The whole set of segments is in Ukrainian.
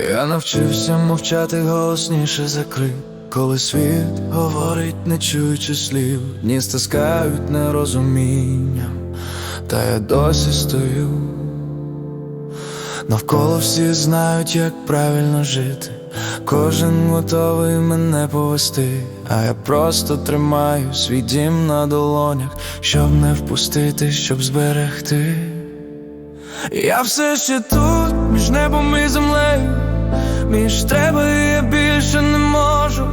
Я навчився мовчати голосніше за крик Коли світ говорить, не чуючи слів, дні стискають нерозумінням, та я досі стою. Навколо всі знають, як правильно жити. Кожен готовий мене повести, а я просто тримаю свій дім на долонях, щоб не впустити, щоб зберегти. Я все ще тут, між небом і землею, між треба я більше не можу.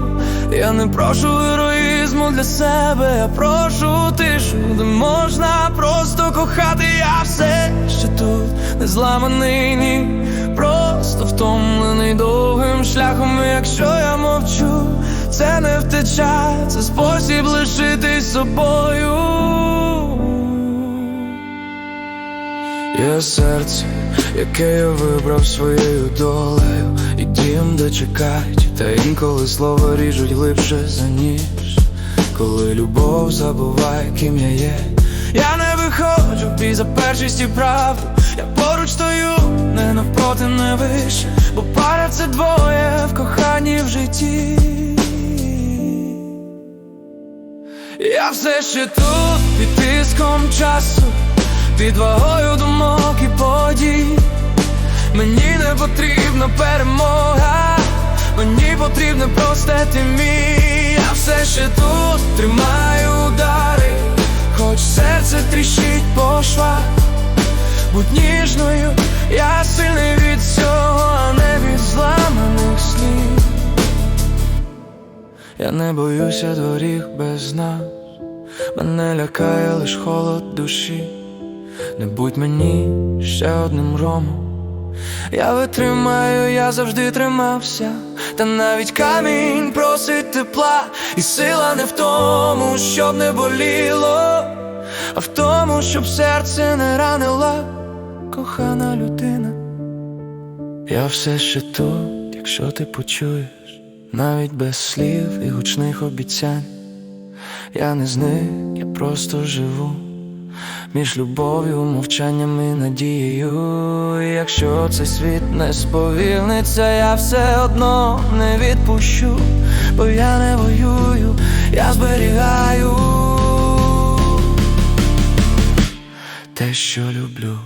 Я не прошу героїзму для себе, я прошу тишу, де можна просто кохати. Я все ще тут, не зламаний ні, просто втомлений довгим шляхом. Якщо я мовчу, це не втеча, це спосіб лишитись собою. Є серце, яке я вибрав своєю долею, де чекають, та інколи слова ріжуть глибше за ніж, коли любов забуває, ким я є. Я не виходжу бій за першість і. Я поруч стою, не навпроти, не вище, бо пара це двоє в коханні в житті. Я все ще тут під тиском часу, під вагою думок і подій. Мені не потрібна перемога, мені потрібне просте ти мій. Я все ще тут тримаю удари, хоч серце тріщить по швах. Будь ніжною, я сильний від цього, а не від зламаних слів. Я не боюся доріг без нас, мене лякає лиш холод душі. Не будь мені ще одним ромом. Я витримаю, я завжди тримався, та навіть камінь просить тепла, і сила не в тому, щоб не боліло, а в тому, щоб серце не ранила кохана людина. Я все ще тут, якщо ти почуєш, навіть без слів і гучних обіцянь. Я не зник, я просто живу між любов'ю, мовчанням і надією. Якщо цей світ не сповільниться, я все одно не відпущу, бо я не воюю, я зберігаю те, що люблю.